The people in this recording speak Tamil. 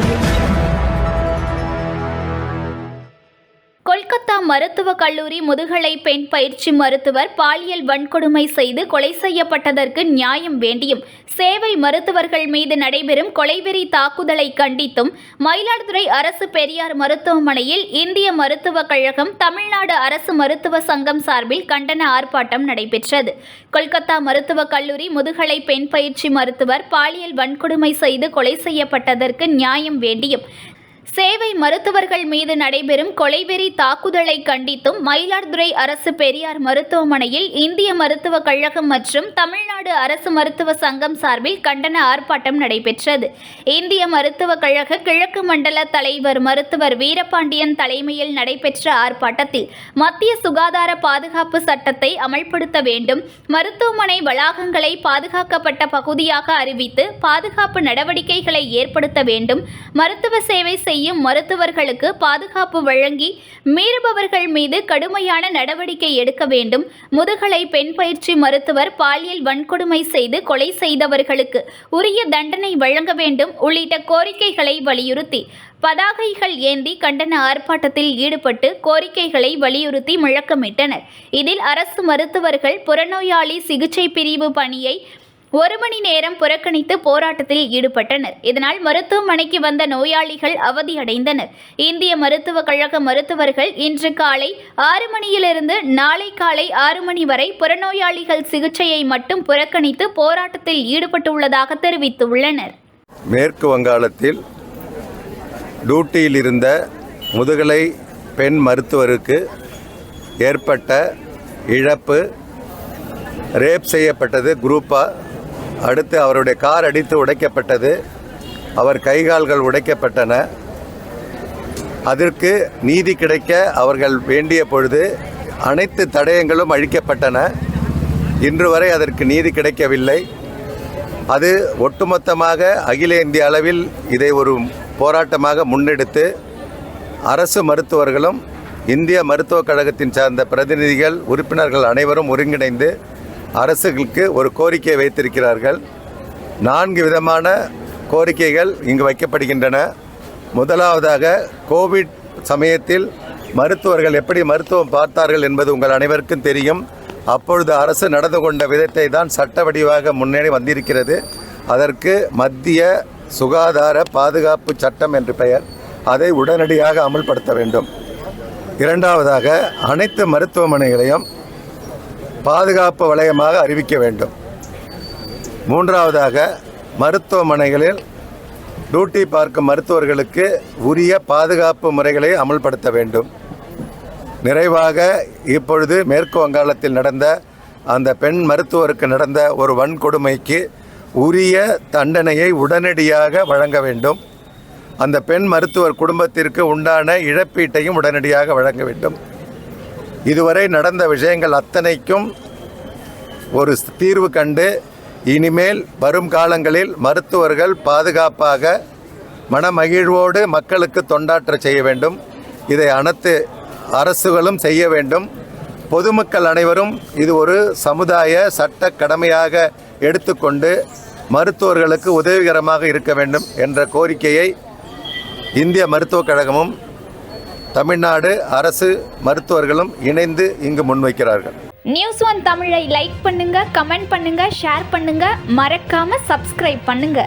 audio. மருத்துவக் கல்லூரி முதுகலை பெண் பயிற்சி மருத்துவர் பாலியல் வன்கொடுமை செய்து கொலை செய்யப்பட்டதற்கு நியாயம் வேண்டியும் சேவை மருத்துவர்கள் மீது நடைபெறும் கொலைவெறி தாக்குதலை கண்டித்தும் மயிலாடுதுறை அரசு பெரியார் மருத்துவமனையில் இந்திய மருத்துவக் கழகம் தமிழ்நாடு அரசு மருத்துவ சங்கம் சார்பில் கண்டன ஆர்ப்பாட்டம் நடைபெற்றது. கொல்கத்தா மருத்துவக் கல்லூரி முதுகலை பெண் பயிற்சி மருத்துவர் பாலியல் வன்கொடுமை செய்து கொலை செய்யப்பட்டதற்கு நியாயம் வேண்டியும் சேவை மருத்துவர்கள் மீது நடைபெறும் கொலைவெறி தாக்குதலை கண்டித்தும் மயிலாடுதுறை அரசு பெரியார் மருத்துவமனையில் இந்திய மருத்துவக் கழகம் மற்றும் தமிழ்நாடு அரசு மருத்துவ சங்கம் சார்பில் கண்டன ஆர்ப்பாட்டம் நடைபெற்றது. இந்திய மருத்துவக் கழக கிழக்கு மண்டல தலைவர் மருத்துவர் வீரபாண்டியன் தலைமையில் நடைபெற்ற ஆர்ப்பாட்டத்தில் மத்திய சுகாதார பாதுகாப்பு சட்டத்தை அமல்படுத்த வேண்டும் மருத்துவமனை வளாகங்களை பாதுகாக்கப்பட்ட பகுதியாக அறிவித்து பாதுகாப்பு நடவடிக்கைகளை ஏற்படுத்த வேண்டும் மருத்துவ சேவை செய்யும் மருத்துவர்களுக்கு பாதுகாப்பு வழங்கி மீறுபவர்கள் மீது கடுமையான நடவடிக்கை எடுக்க வேண்டும். முதுகலை பெண் பயிற்சி மருத்துவர் பாலியல் வன்கொடுமை செய்து கொலை செய்தவர்களுக்கு உரிய தண்டனை வழங்க வேண்டும் உள்ளிட்ட கோரிக்கைகளை வலியுறுத்தி பதாகைகள் ஏந்தி கண்டன ஆர்ப்பாட்டத்தில் ஈடுபட்டு கோரிக்கைகளை வலியுறுத்தி முழக்கமிட்டனர். இதில் அரசு மருத்துவர்கள் புறநோயாளி சிகிச்சை பிரிவு பணியை ஒரு மணி நேரம் புறக்கணித்து போராட்டத்தில் ஈடுபட்டனர். இதனால் மருத்துவமனைக்கு வந்த நோயாளிகள் அவதியடைந்தனர். இந்திய மருத்துவக் கழக மருத்துவர்கள் இன்று காலை ஆறு மணியிலிருந்து நாளை காலை ஆறு மணி வரை புறநோயாளிகள் சிகிச்சையை மட்டும் புறக்கணித்து போராட்டத்தில் ஈடுபட்டுள்ளதாக தெரிவித்துள்ளனர். மேற்கு வங்காளத்தில் டியூட்டியில் இருந்த முதுகலை பெண் மருத்துவருக்கு ஏற்பட்ட இழப்பு ரேப் செய்யப்பட்டது குரூப்பாக அடுத்து அவருடைய கார் அடித்து உடைக்கப்பட்டது. அவர் கைகால்கள் உடைக்கப்பட்டன. அதற்கு நீதி கிடைக்க அவர்கள் வேண்டிய பொழுது அனைத்து தடயங்களும் அழிக்கப்பட்டன. இன்று வரை அதற்கு நீதி கிடைக்கவில்லை. அது ஒட்டுமொத்தமாக அகில இந்திய அளவில் இதை ஒரு போராட்டமாக முன்னெடுத்து அரசு மருத்துவர்களும் இந்திய மருத்துவக் கழகத்தின் சார்ந்த பிரதிநிதிகள் உறுப்பினர்கள் அனைவரும் ஒருங்கிணைந்து அரசுகளுக்கு ஒரு கோரிக்கை வைத்திருக்கிறார்கள். நான்கு விதமான கோரிக்கைகள் இங்கு வைக்கப்படுகின்றன. முதலாவதாக கோவிட் சமயத்தில் மருத்துவர்கள் எப்படி மருத்துவம் பார்த்தார்கள் என்பது உங்கள் அனைவருக்கும் தெரியும். அப்பொழுது அரசு நடந்து கொண்ட விதத்தை தான் சட்ட வடிவாக முன்னேறி வந்திருக்கிறது. அதற்கு மத்திய சுகாதார பாதுகாப்பு சட்டம் என்று பெயர். அதை உடனடியாக அமல்படுத்த வேண்டும். இரண்டாவதாக அனைத்து மருத்துவமனைகளையும் பாதுகாப்பு வலயமாக அறிவிக்க வேண்டும். மூன்றாவதாக மருத்துவமனைகளில் டியூட்டி பார்க்கும் மருத்துவர்களுக்கு உரிய பாதுகாப்பு முறைகளை அமல்படுத்த வேண்டும். நிறைவாக இப்பொழுது மேற்கு வங்காளத்தில் நடந்த அந்த பெண் மருத்துவருக்கு நடந்த ஒரு வன்கொடுமைக்கு உரிய தண்டனையை உடனடியாக வழங்க வேண்டும். அந்த பெண் மருத்துவர் குடும்பத்திற்கு உண்டான இழப்பீட்டையும் உடனடியாக வழங்க வேண்டும். இதுவரை நடந்த விஷயங்கள் அத்தனைக்கும் ஒரு தீர்வு கண்டு இனிமேல் வரும் காலங்களில் மருத்துவர்கள் பாதுகாப்பாக மனமகிழ்வோடு மக்களுக்கு தொண்டாற்ற செய்ய வேண்டும். இதை அனைத்து அரசுகளும் செய்ய வேண்டும். பொதுமக்கள் அனைவரும் இது ஒரு சமுதாய சட்ட கடமையாக எடுத்துக்கொண்டு மருத்துவர்களுக்கு உதவிகரமாக இருக்க வேண்டும் என்ற கோரிக்கையை இந்திய மருத்துவக் கழகமும் தமிழ்நாடு அரசு மருத்துவர்களும் இணைந்து இங்கு முன்வைக்கிறார்கள். நியூஸ் ஒன் தமிழை லைக் பண்ணுங்க கமெண்ட் பண்ணுங்க ஷேர் பண்ணுங்க. மறக்காம சப்ஸ்கிரைப் பண்ணுங்க.